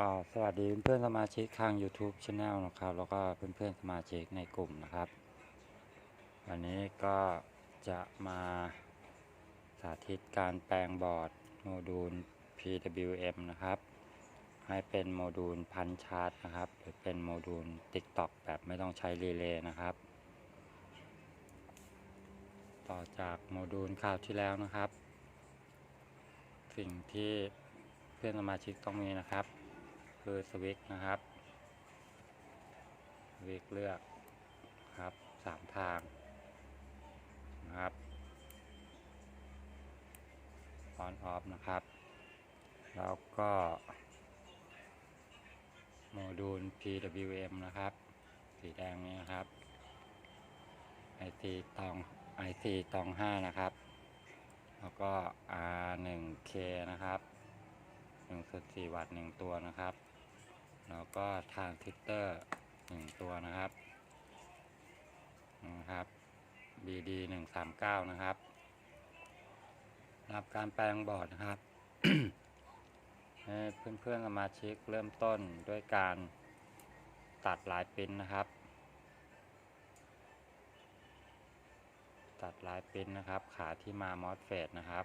ก็สวัสดีเพื่อนสมาชิกทาง YouTube Channel นะครับ แล้วก็เพื่อนๆสมาชิกในกลุ่มนะครับ วันนี้ก็จะมาสาธิตการแปลงบอร์ดโมดูล PWM นะครับ ให้เป็นโมดูลพันชาร์จนะครับ หรือเป็นโมดูล TikTok แบบไม่ต้องใช้รีเลย์นะครับ ต่อจากโมดูลคราวที่แล้วนะครับ สิ่งที่เพื่อนสมาชิกต้องมีนะครับ คือสวิตช์นะครับสวิตช์เลือกครับสามทางนะครับออนออฟนะครับ แล้วก็โมดูล PWM นะครับ สีแดงนี้นะครับ IC ตอง IC ตอง5นะครับ แล้วก็ R1K นะครับ1.4วัตต์1ตัวนะครับ แล้วก็ทางทิตเตอร์1ตัวนะครับนะครับ BD 139นะครับรับการแปลงบอร์ดนะครับให้เพื่อนๆสมาชิกเริ่มต้นด้วยการตัดลายปิ้นนะครับ ตัดลายปิ้นนะครับ ขาที่มามอสเฟตนะครับ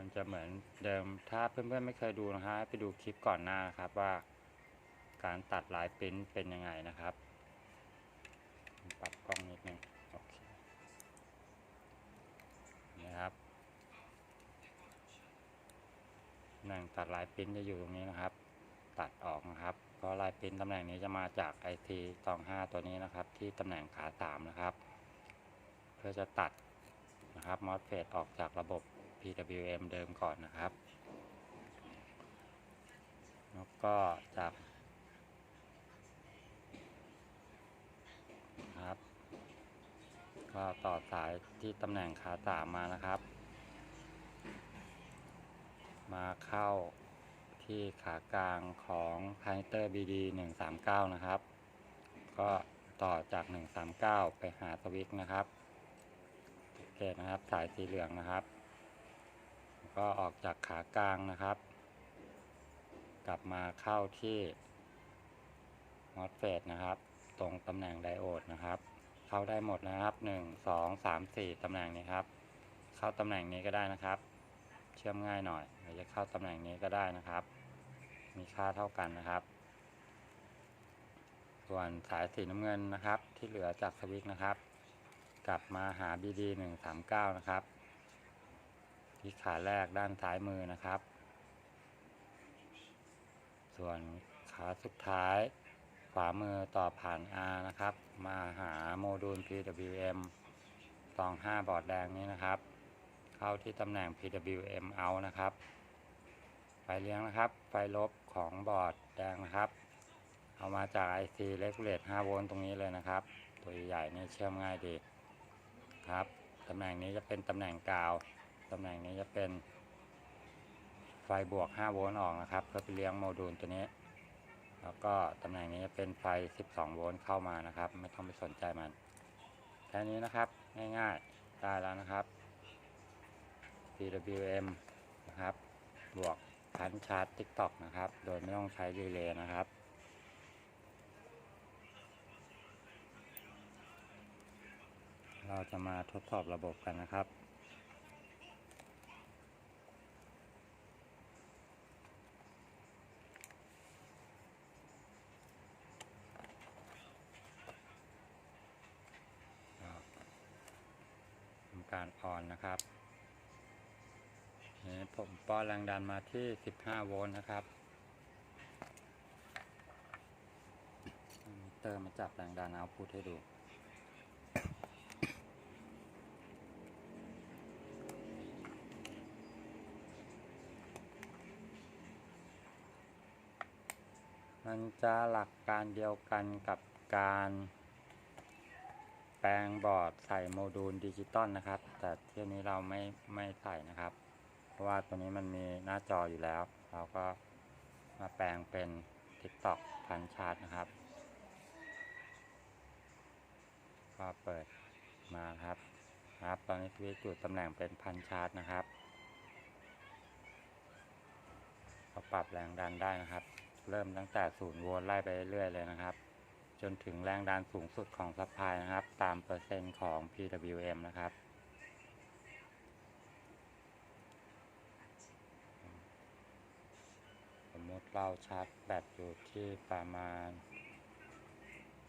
มันจะเหมือนเดิมถ้าเพื่อนๆไม่เคยดูนะครับให้ไปดูคลิปก่อนหน้านครับว่า การตัดลายปริ้นเป็นยังไงนะครับ ปรับกล้องนิดนึงโอเคนี่ครับหนังตัดลายปริ้นจะอยู่ตรงนี้นะครับ ตัดออกนะครับ เพราะลายปริ้นตำแหน่งนี้จะมาจาก IT ตอง5ตัวนี้นะครับ ที่ตำแหน่งขา3นะครับ เพื่อจะตัดนะครับมอสเฟตออกจากระบบ PWM เดิมก่อนนะครับ แล้วก็จากครับ ก็ต่อสายที่ตำแหน่งขาสามมานะครับ มาเข้าที่ขากลางของ p i n t e r BD 139 นะครับ ก็ต่อจาก 139 ไปหาสวิตช์นะครับสังเกตนะครับ สายสีเหลืองนะครับ ก็ออกจากขากลางนะครับ กลับมาเข้าที่มอสเฟตนะครับ ตรงตำแหน่งไดโอดนะครับ เข้าได้หมดนะครับ 1 2 3 4ตำแหน่งนี้ครับ เข้าตำแหน่งนี้ก็ได้นะครับ เชื่อมง่ายหน่อยหรือจะเข้าตำแหน่งนี้ก็ได้นะครับ มีค่าเท่ากันนะครับ ส่วนสายสีน้ำเงินนะครับ ที่เหลือจากสวิตช์นะครับ กลับมาหา BD 139 นะครับ ที่ขาแรกด้านซ้ายมือนะครับ ส่วนขาสุดท้าย ขวามือต่อผ่าน R นะครับ มาหาโมดูล PWM ตอง 5 บอร์ดแดงนี้นะครับ เข้าที่ตำแหน่ง PWM out นะครับ ไฟเลี้ยงนะครับ ไฟลบของบอร์ดแดงนะครับ เอามาจาก IC Regulate 5 โวลต์ตรงนี้เลยนะครับ ตัวใหญ่นี่เชื่อมง่ายดีครับ ตำแหน่งนี้จะเป็นตำแหน่งกาว ตำแหน่งนี้จะเป็นไฟบวก 5 โวลต์ออกนะครับ เพื่อไปเลี้ยงโมดูลตัวนี้ แล้วก็ตำแหน่งนี้จะเป็นไฟ 12 โวลต์เข้ามานะครับ ไม่ต้องไปสนใจมันแค่นี้นะครับง่ายๆได้แล้วนะครับ PWM นะครับ บวกพันชาร์จ TikTok นะครับ โดยไม่ต้องใช้รีเลย์นะครับเราจะมาทดสอบระบบกันนะครับ การออนนะครับนี่ผมป้อนแรงดันมาที่ 15 โวลต์นะครับ มิเตอร์มาจับแรงดันเอาพุทให้ดูมันจะหลักการเดียวกันกับการ ลงบอร์ดใส่โมดูลดิจิตอลนะครับ แต่เที่ยวนี้เราไม่ไม่ใส่นะครับ เพราะว่าตัวนี้มันมีหน้าจออยู่แล้ว เราก็มาแปลงเป็น TikTok พันชาร์จนะครับก็เปิดมาครับครับ ตอนนี้สวิตช์อยู่ตำแหน่งเป็นพันชาร์จนะครับพอปรับแรงดันได้นะครับ เริ่มตั้งแต่ศูนย์โวลต์ไล่ไปเรื่อยเลยนะครับ จนถึงแรงดันสูงสุดของซัพพลายนะครับ ตามเปอร์เซ็นต์ของ PWM นะครับ สมมติเราชาร์จแบตอยู่ที่ประมาณ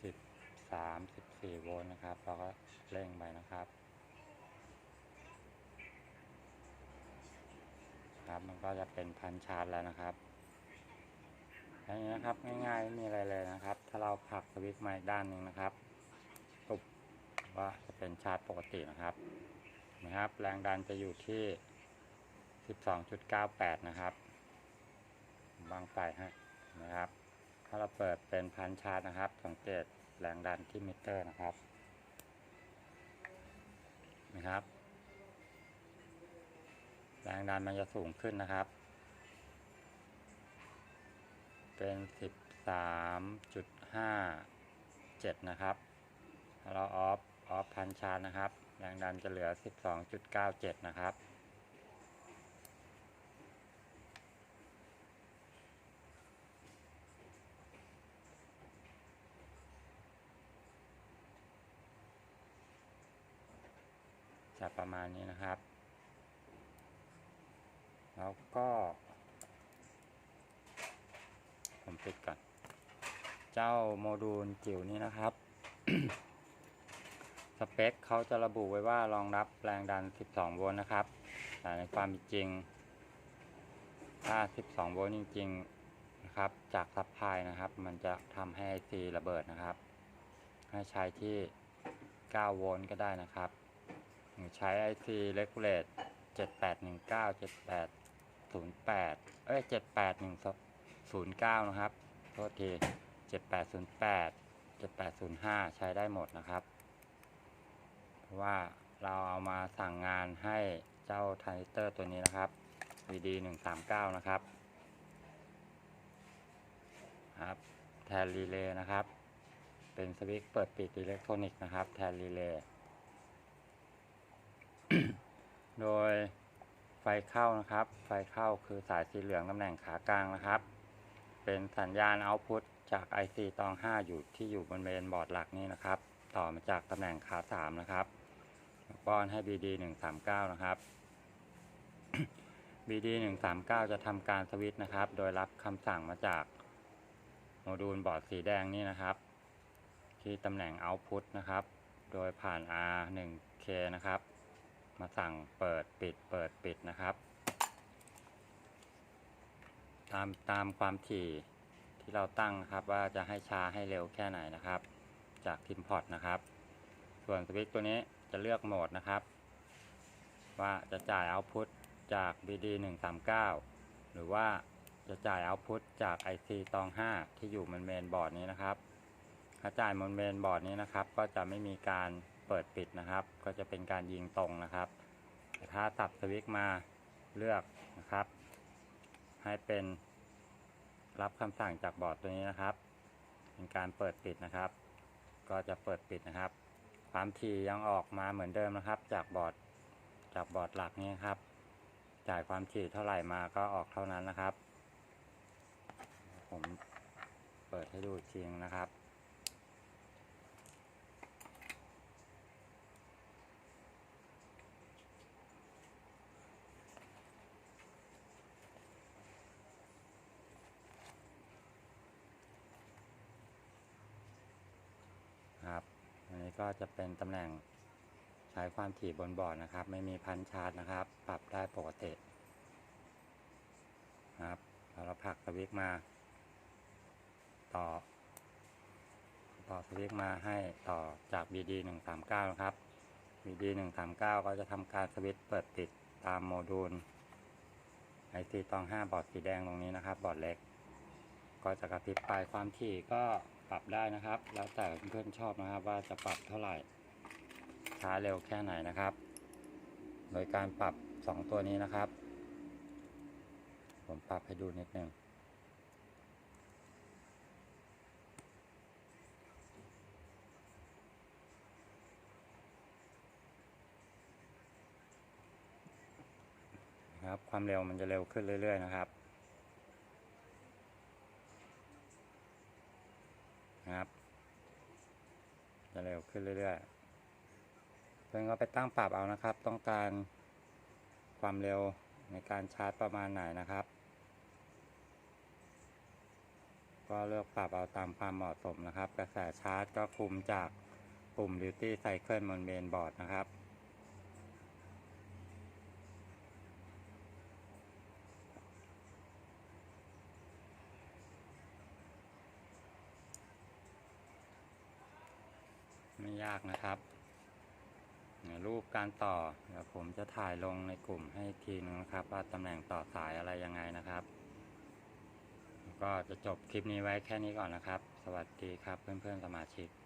13 14 โวลต์นะครับ เราก็เร่งไปนะครับครับ มันก็จะเป็นพันชาร์จแล้วนะครับ อันนี้นะครับง่ายๆไม่มีอะไรเลยนะครับ ถ้าเราผลักสวิตช์มาอีกด้านหนึ่งนะครับตุบว่าจะเป็นชาร์จปกตินะครับนะครับ แรงดันจะอยู่ที่ 12.98 นะครับบางไฟฮะนะครับ ถ้าเราเปิดเป็นพันชาร์จนะครับ สังเกตแรงดันที่มิเตอร์นะครับนะครับ แรงดันมันจะสูงขึ้นนะครับ เป็น 13.57 นะครับเราออฟออฟพันชาร์นะครับ แรงดันจะเหลือ 12.97 นะครับจะประมาณนี้นะครับ แล้วก็ ผมปิดก่อน เจ้าโมดูลจิ๋วนี้นะครับ สเปคเขาจะระบุไว้ว่ารองรับแรงดัน 12 โวลต์นะครับแต่ในความจริง ถ้า 12 โวลต์จริงๆนะครับ จากซัพพลายนะครับ มันจะทำให้ไอซีระเบิดนะครับ ให้ใช้ที่ 9 โวลต์ก็ได้นะครับหรือใช้ IC Regulate 7819 7808 เอ้ย 781 79 นะครับโทษที 7808 7805 ใช้ได้หมดนะครับ เพราะว่าเราเอามาสั่งงานให้เจ้าทรานซิสเตอร์ตัวนี้นะครับ VD 139นะครับครับ แทนรีเลย์นะครับ เป็นสวิตช์เปิดปิดอิเล็กทรอนิกส์นะครับ แทนรีเลย์โดยไฟเข้านะครับ ไฟเข้าคือสายสีเหลืองตำแหน่งขากลางนะครับ เป็นสัญญาณเอาพุตจาก IC ตอง 5 อยู่ที่อยู่บนเมนบอร์ดหลักนี้นะครับ ต่อมาจากตำแหน่งขา3นะครับ ป้อนให้ BD 139 นะครับ BD 139 จะทำการสวิตช์นะครับ โดยรับคำสั่งมาจากโมดูลบอร์ดสีแดงนี่นะครับ ที่ตำแหน่ง Output นะครับ โดยผ่าน R1K นะครับ มาสั่งเปิดปิดเปิดปิดนะครับ ตามตามความถี่ที่เราตั้งครับว่าจะให้ช้าให้เร็วแค่ไหนนะครับ จากทิมพอตนะครับ ส่วนสวิตช์ตัวนี้จะเลือกโหมดนะครับ ว่าจะจ่ายเอาพุตจาก BD 139หรือว่าจะจ่ายเอาพุตจาก IC ตอง 5 ที่อยู่บนเมนบอร์ดนี้นะครับ ถ้าจ่ายบนเมนบอร์ดนี้นะครับ ก็จะไม่มีการเปิดปิดนะครับ ก็จะเป็นการยิงตรงนะครับ ถ้าตัดสวิตช์มาเลือกนะครับ ให้เป็นรับคำสั่งจากบอร์ดตัวนี้นะครับ เป็นการเปิดปิดนะครับ ก็จะเปิดปิดนะครับ ความถี่ยังออกมาเหมือนเดิมนะครับ จากบอร์ดจากบอร์ดหลักนี้ครับ จ่ายความถี่เท่าไหร่มาก็ออกเท่านั้นนะครับ ผมเปิดให้ดูจริงนะครับอันนี้ ก็จะเป็นตำแหน่งใช้ความถี่บนบอร์ดนะครับ ไม่มีพันชาร์จนะครับ ปรับได้ปกติครับแล้วเราผลักสวิตมา ต่อ ต่อสวิตมาให้ต่อจาก BD 139นะครับ BD 139ก็จะทำการสวิตเปิดปิดตามโมดูล IC ตอง 5 บอร์ดสีแดงตรงนี้นะครับ บอร์ดเล็ก ก็จะกระพริบไปความถี่ก็ปรับได้นะครับ แล้วแต่เพื่อนๆชอบนะครับว่าจะปรับเท่าไหร่ ช้าเร็วแค่ไหนนะครับ โดยการปรับ 2 ตัวนี้นะครับ ผมปรับให้ดูนิดนึงครับความเร็วมันจะเร็วขึ้นเรื่อย ๆ นะครับ นะครับ จะเร็วขึ้นเรื่อยๆ เพื่อนก็ไปตั้งปรับเอานะครับ ต้องการความเร็วในการชาร์จประมาณไหนนะครับ ก็เลือกปรับเอาตามความเหมาะสมนะครับ กระแสชาร์จก็คุมจากปุ่ม Duty Cycle บนเมนบอร์ดนะครับ ไม่ยากนะครับรูปการต่อเดี๋ยวผมจะถ่ายลงในกลุ่มให้ทีนึงนะครับ ว่าตำแหน่งต่อสายอะไรยังไงนะครับ ก็จะจบคลิปนี้ไว้แค่นี้ก่อนนะครับ สวัสดีครับเพื่อนๆสมาชิก